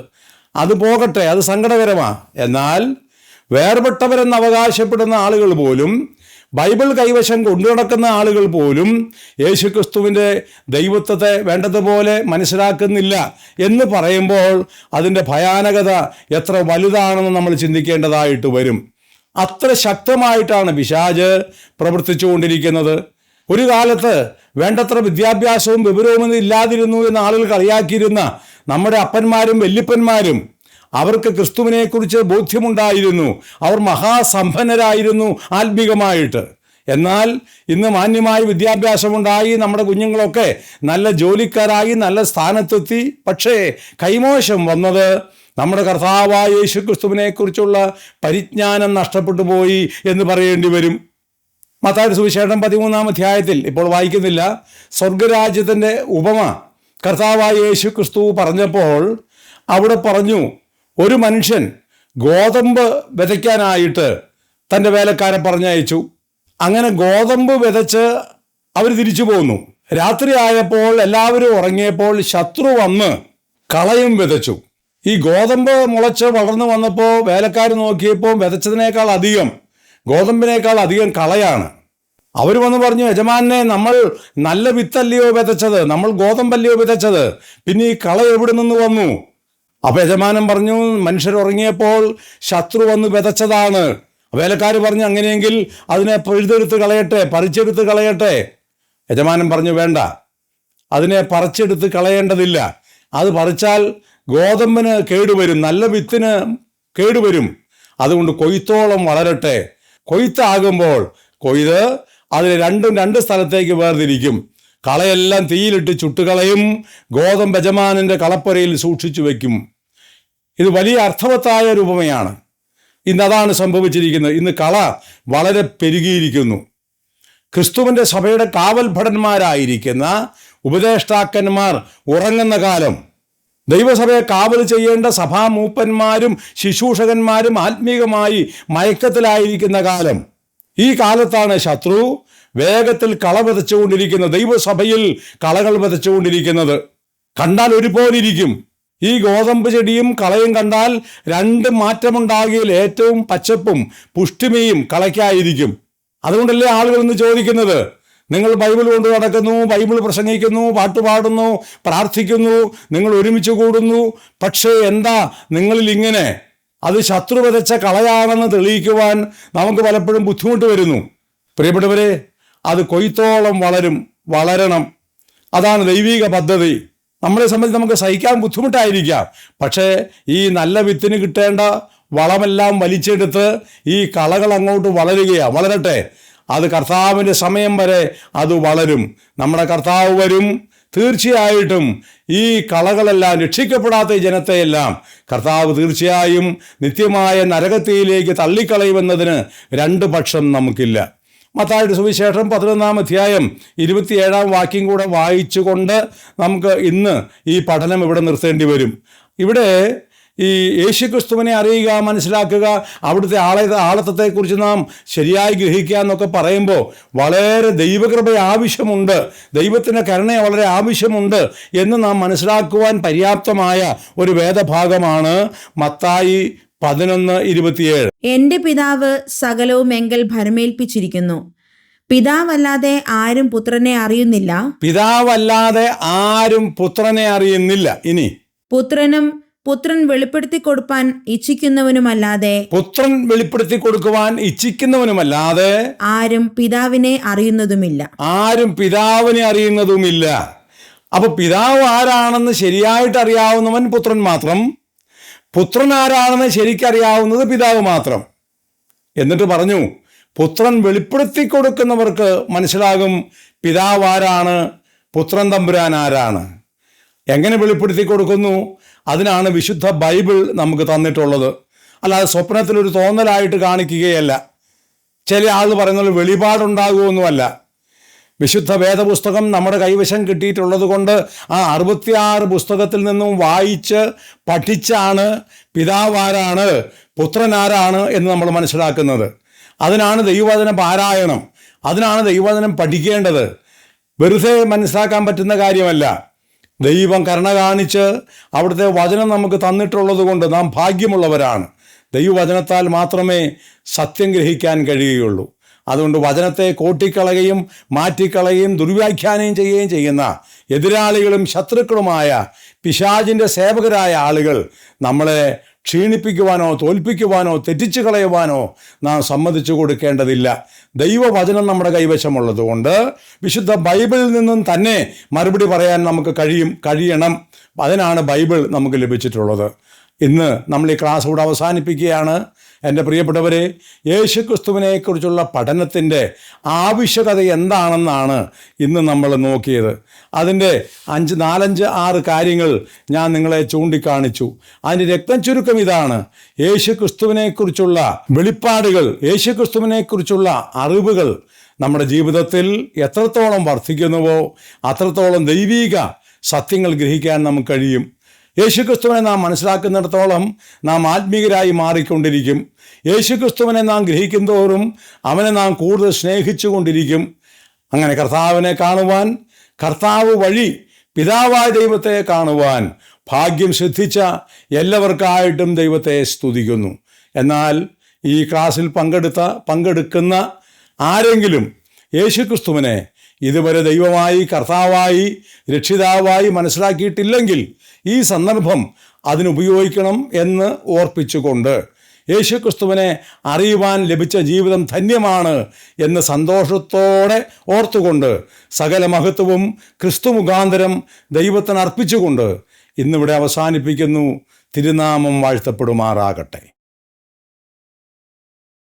അത് പോകട്ടെ അത് സങ്കടകരമാണ് എന്നാൽ വേർപെട്ടവരെന്ന് അവകാശപ്പെടുന്ന ആളുകൾ പോലും ബൈബിൾ കൈവശം കൊണ്ടു നടക്കുന്ന ആളുകൾ പോലും യേശുക്രിസ്തുവിന്റെ ദൈവത്വത്തെ വേണ്ടതുപോലെ മനസ്സിലാക്കുന്നില്ല എന്ന് പറയുമ്പോൾ അതിന്റെ ഭയാനകത എത്ര വലുതാണെന്ന് നമ്മൾ ചിന്തിക്കേണ്ടതായിട്ട് വരും. അത്ര ശക്തമായിട്ടാണ് പിശാജ് പ്രവർത്തിച്ചുകൊണ്ടിരിക്കുന്നത്. ഒരു കാലത്ത് വേണ്ടത്ര വിദ്യാഭ്യാസവും വിവരവും ഇല്ലാതിരുന്നു എന്ന് ആളുകൾ അറിയാക്കിയിരുന്ന നമ്മുടെ അപ്പന്മാരും വല്യപ്പന്മാരും അവർക്ക് ക്രിസ്തുവിനെക്കുറിച്ച് ബോധ്യമുണ്ടായിരുന്നു. അവർ മഹാസമ്പന്നരായിരുന്നു ആത്മീകമായിട്ട്. എന്നാൽ ഇന്ന് മാന്യമായ വിദ്യാഭ്യാസമുണ്ടായി നമ്മുടെ കുഞ്ഞുങ്ങളൊക്കെ നല്ല ജോലിക്കാരായി നല്ല സ്ഥാനത്തെത്തി. പക്ഷേ കൈമോശം വന്നത് നമ്മുടെ കർത്താവായ യേശു ക്രിസ്തുവിനെക്കുറിച്ചുള്ള പരിജ്ഞാനം നഷ്ടപ്പെട്ടു പോയി എന്ന് പറയേണ്ടി വരും. മത്തായ സുവിശേഷം പതിമൂന്നാം അധ്യായത്തിൽ ഇപ്പോൾ വായിക്കുന്നില്ല. സ്വർഗരാജ്യത്തിന്റെ ഉപമ കർത്താവായ യേശു ക്രിസ്തു പറഞ്ഞപ്പോൾ അവിടെ പറഞ്ഞു ഒരു മനുഷ്യൻ ഗോതമ്പ് വിതയ്ക്കാനായിട്ട് തന്റെ വേലക്കാരെ പറഞ്ഞയച്ചു. അങ്ങനെ ഗോതമ്പ് വിതച്ച് അവർ തിരിച്ചു പോന്നു. രാത്രി ആയപ്പോൾ എല്ലാവരും ഉറങ്ങിയപ്പോൾ ശത്രു വന്ന് കളയും വിതച്ചു. ഈ ഗോതമ്പ് മുളച്ച് വളർന്നു വന്നപ്പോൾ വേലക്കാർ നോക്കിയപ്പോൾ വിതച്ചതിനേക്കാൾ അധികം ഗോതമ്പിനേക്കാൾ അധികം കളയാണ്. അവർ വന്ന് പറഞ്ഞു യജമാനെ നമ്മൾ നല്ല വിത്തല്ലയോ വിതച്ചത്? നമ്മൾ ഗോതമ്പല്ലയോ വിതച്ചത്? പിന്നെ ഈ കള എവിടെ നിന്ന് വന്നു? അപ്പൊ യജമാനൻ പറഞ്ഞു മനുഷ്യർ ഉറങ്ങിയപ്പോൾ ശത്രു വന്ന് വിതച്ചതാണ്. വേലക്കാർ പറഞ്ഞു അങ്ങനെയെങ്കിൽ അതിനെ പിഴുതെടുത്ത് കളയട്ടെ പറിച്ചെടുത്ത് കളയട്ടെ. യജമാനൻ പറഞ്ഞു വേണ്ട അതിനെ പറിച്ചെടുത്ത് കളയേണ്ടതില്ല. അത് പറിച്ചാൽ ഗോതമ്പിന് കേടുവരും നല്ല വിത്തിന് കേടുവരും. അതുകൊണ്ട് കൊയ്ത്തോളം വളരട്ടെ. കൊയ്ത്താകുമ്പോൾ കൊയ്ത് അതിന് രണ്ടും രണ്ട് സ്ഥലത്തേക്ക് വേർതിരിക്കും. കളയെല്ലാം തീയിലിട്ട് ചുട്ടുകളയും ഗോതമ്പ് യജമാനന്റെ കളപ്പുരയിൽ സൂക്ഷിച്ചു വയ്ക്കും. ഇത് വലിയ അർത്ഥവത്തായ ഒരു ഉപമയാണ്. ഇന്ന് അതാണ് സംഭവിച്ചിരിക്കുന്നത്. ഇന്ന് കള വളരെ പെരുകിയിരിക്കുന്നു. ക്രിസ്തുവിന്റെ സഭയുടെ കാവൽ ഭടന്മാരായിരിക്കുന്ന ഉപദേഷ്ടാക്കന്മാർ ഉറങ്ങുന്ന കാലം. ദൈവസഭയെ കാവൽ ചെയ്യേണ്ട സഭാമൂപ്പന്മാരും ശുശ്രൂഷകന്മാരും ആത്മീകമായി മയക്കത്തിലായിരിക്കുന്ന കാലം. ഈ കാലത്താണ് ശത്രു വേഗത്തിൽ കള വിതച്ചുകൊണ്ടിരിക്കുന്നത് ദൈവസഭയിൽ കളകൾ വിതച്ചുകൊണ്ടിരിക്കുന്നത്. കണ്ടാൽ ഒരുപോലിരിക്കും. ഈ ഗോതമ്പ് ചെടിയും കളയും കണ്ടാൽ രണ്ട് മാറ്റമുണ്ടാകിയിൽ ഏറ്റവും പച്ചപ്പും പുഷ്ടിമയും കളയ്ക്കായിരിക്കും. അതുകൊണ്ടല്ലേ ആളുകൾ ഇന്ന് ചോദിക്കുന്നത്? നിങ്ങൾ ബൈബിൾ കൊണ്ട് നടക്കുന്നു ബൈബിൾ പ്രസംഗിക്കുന്നു പാട്ടുപാടുന്നു പ്രാർത്ഥിക്കുന്നു നിങ്ങൾ ഒരുമിച്ച് കൂടുന്നു. പക്ഷേ എന്താ നിങ്ങളിൽ ഇങ്ങനെ? അത് ശത്രു വിതച്ച കളയാണെന്ന് തെളിയിക്കുവാൻ നമുക്ക് പലപ്പോഴും ബുദ്ധിമുട്ട് വരുന്നു. പ്രിയപ്പെട്ടവരെ അത് കൊയ്ത്തോളം വളരും വളരണം. അതാണ് ദൈവിക പദ്ധതി. നമ്മളെ സംബന്ധിച്ച് നമുക്ക് സഹിക്കാൻ ബുദ്ധിമുട്ടായിരിക്കാം. പക്ഷേ ഈ നല്ല വിത്തിന് കിട്ടേണ്ട വളമെല്ലാം വലിച്ചെടുത്ത് ഈ കളകൾ അങ്ങോട്ട് വളരുകയാണ് വളരട്ടെ. അത് കർത്താവിന്റെ സമയം വരെ അത് വളരും. നമ്മുടെ കർത്താവ് വരും. തീർച്ചയായിട്ടും ഈ കളകളെല്ലാം രക്ഷിക്കപ്പെടാത്ത ജനത്തെയെല്ലാം കർത്താവ് തീർച്ചയായും നിത്യമായ നരകത്തിയിലേക്ക് തള്ളിക്കളയുമെന്നതിന് രണ്ട് പക്ഷം നമുക്കില്ല. മത്തായുടെ സുവിശേഷം പതിനൊന്നാം അധ്യായം ഇരുപത്തിയേഴാം വാക്യം കൂടെ വായിച്ചുകൊണ്ട് നമുക്ക് ഇന്ന് ഈ പഠനം ഇവിടെ നിർത്തേണ്ടി വരും. ഇവിടെ ഈ യേശുക്രിസ്തുവിനെ അറിയുക മനസ്സിലാക്കുക അവിടുത്തെ ആളെ ആളത്വത്തെക്കുറിച്ച് നാം ശരിയായി ഗ്രഹിക്കുക എന്നൊക്കെ പറയുമ്പോൾ വളരെ ദൈവകൃപ ആവശ്യമുണ്ട്. ദൈവത്തിന്റെ കരുണ വളരെ ആവശ്യമുണ്ട് എന്ന് നാം മനസ്സിലാക്കുവാൻ പര്യാപ്തമായ ഒരു വേദഭാഗമാണ് മത്തായി പതിനൊന്ന് ഇരുപത്തിയേഴ്. എന്റെ പിതാവ് സകലവും എങ്കിൽ ഭരമേൽപ്പിച്ചിരിക്കുന്നു. പിതാവല്ലാതെ ആരും പുത്രനെ അറിയുന്നില്ല. പിതാവല്ലാതെ ആരും പുത്രനെ അറിയുന്നില്ല. ഇനി പുത്രനും പുത്രൻ വെളിപ്പെടുത്തി കൊടുക്കാൻ ഇച്ഛിക്കുന്നവനുമല്ലാതെ പുത്രൻ വെളിപ്പെടുത്തി കൊടുക്കുവാൻ ഇച്ഛിക്കുന്നവനുമല്ലാതെ ആരും പിതാവിനെ അറിയുന്നതുമില്ല. ആരും പിതാവിനെ അറിയുന്നതുമില്ല. അപ്പൊ പിതാവ് ആരാണെന്ന് ശരിയായിട്ട് അറിയാവുന്നവൻ പുത്രൻ മാത്രം. പുത്രൻ ആരാണെന്ന് ശരിക്കറിയാവുന്നത് പിതാവ് മാത്രം. എന്നിട്ട് പറഞ്ഞു പുത്രൻ വെളിപ്പെടുത്തി കൊടുക്കുന്നവർക്ക് മനസ്സിലാകും പിതാവ് ആരാണ് പുത്രൻ തമ്പുരാൻ ആരാണ്. എങ്ങനെ വെളിപ്പെടുത്തി കൊടുക്കുന്നു? അതിനാണ് വിശുദ്ധ ബൈബിൾ നമുക്ക് തന്നിട്ടുള്ളത്. അല്ലാതെ സ്വപ്നത്തിൽ ഒരു തോന്നലായിട്ട് കാണിക്കുകയല്ല. ചില ആൾ പറയുന്നത് വെളിപാടുണ്ടാകുമെന്നുമല്ല. വിശുദ്ധ വേദപുസ്തകം നമ്മുടെ കൈവശം കിട്ടിയിട്ടുള്ളത് കൊണ്ട് ആ അറുപത്തിയാറ് പുസ്തകത്തിൽ നിന്നും വായിച്ച് പഠിച്ചാണ് പിതാവാരാണ് പുത്രനാരാണ് എന്ന് നമ്മൾ മനസ്സിലാക്കുന്നത്. അതിനാണ് ദൈവവചന പാരായണം. അതിനാണ് ദൈവവചനം പഠിക്കേണ്ടത്. വെറുതെ മനസ്സിലാക്കാൻ പറ്റുന്ന കാര്യമല്ല. ദൈവം കരുണ കാണിച്ച് അവിടുത്തെ വചനം നമുക്ക് തന്നിട്ടുള്ളത് കൊണ്ട് നാം ഭാഗ്യമുള്ളവരാണ്. ദൈവവചനത്താൽ മാത്രമേ സത്യം ഗ്രഹിക്കാൻ കഴിയുകയുള്ളൂ. അതുകൊണ്ട് വചനത്തെ കോട്ടിക്കളയുകയും മാറ്റിക്കളയുകയും ദുർവ്യാഖ്യാനം ചെയ്യുകയും ചെയ്യുന്ന എതിരാളികളും ശത്രുക്കളുമായ പിശാജിന്റെ സേവകരായ ആളുകൾ നമ്മളെ ക്ഷീണിപ്പിക്കുവാനോ തോൽപ്പിക്കുവാനോ തെറ്റിച്ചു കളയുവാനോ നാം സമ്മതിച്ചു കൊടുക്കേണ്ടതില്ല. ദൈവവചനം നമ്മുടെ കൈവശമുള്ളതുകൊണ്ട് വിശുദ്ധ ബൈബിളിൽ നിന്നും തന്നെ മറുപടി പറയാൻ നമുക്ക് കഴിയും കഴിയണം. അതിനാണ് ബൈബിൾ നമുക്ക് ലഭിച്ചിട്ടുള്ളത്. ഇന്ന് നമ്മൾ ഈ ക്ലാസ് ഇവിടെ അവസാനിപ്പിക്കുകയാണ്. എന്റെ പ്രിയപ്പെട്ടവരെ യേശുക്രിസ്തുവിനെക്കുറിച്ചുള്ള പഠനത്തിന്റെ ആവശ്യകത എന്താണെന്നാണ് ഇന്ന് നമ്മൾ നോക്കിയത്. അതിന്റെ അഞ്ച് നാലഞ്ച് ആറ് കാര്യങ്ങൾ ഞാൻ നിങ്ങളെ ചൂണ്ടിക്കാണിച്ചു. അതിന്റെ രക്തം ചുരുക്കം ഇതാണ്. യേശുക്രിസ്തുവിനെക്കുറിച്ചുള്ള വെളിപ്പാടുകൾ യേശുക്രിസ്തുവിനെക്കുറിച്ചുള്ള അറിവുകൾ നമ്മുടെ ജീവിതത്തിൽ എത്രത്തോളം വർദ്ധിക്കുന്നുവോ അത്രത്തോളം ദൈവീക സത്യങ്ങൾ ഗ്രഹിക്കാൻ നമുക്ക് കഴിയും. യേശുക്രിസ്തുവിനെ നാം മനസ്സിലാക്കുന്നിടത്തോളം നാം ആത്മീകരായി മാറിക്കൊണ്ടിരിക്കും. യേശുക്രിസ്തുവിനെ നാം ഗ്രഹിക്കും തോറും അവനെ നാം കൂടുതൽ സ്നേഹിച്ചുകൊണ്ടിരിക്കും. അങ്ങനെ കർത്താവിനെ കാണുവാൻ കർത്താവ് വഴി പിതാവായ ദൈവത്തെ കാണുവാൻ ഭാഗ്യം സിദ്ധിച്ച എല്ലാവർക്കായിട്ടും ദൈവത്തെ സ്തുതിക്കുന്നു. എന്നാൽ ഈ ക്ലാസ്സിൽ പങ്കെടുത്ത പങ്കെടുക്കുന്ന ആരെങ്കിലും യേശുക്രിസ്തുവിനെ ഇതുവരെ ദൈവമായി കർത്താവായി രക്ഷിതാവായി മനസ്സിലാക്കിയിട്ടില്ലെങ്കിൽ ഈ സന്ദർഭം അതിനുപയോഗിക്കണം എന്ന് ഓർപ്പിച്ചുകൊണ്ട് യേശുക്രിസ്തുവിനെ അറിയുവാൻ ലഭിച്ച ജീവിതം ധന്യമാണ് എന്ന് സന്തോഷത്തോടെ ഓർത്തുകൊണ്ട് സകല മഹത്വവും ക്രിസ്തു മുഖാന്തരം ദൈവത്തിന് അർപ്പിച്ചുകൊണ്ട് ഇന്നിവിടെ അവസാനിപ്പിക്കുന്നു. തിരുനാമം വാഴ്ത്തപ്പെടുമാറാകട്ടെ.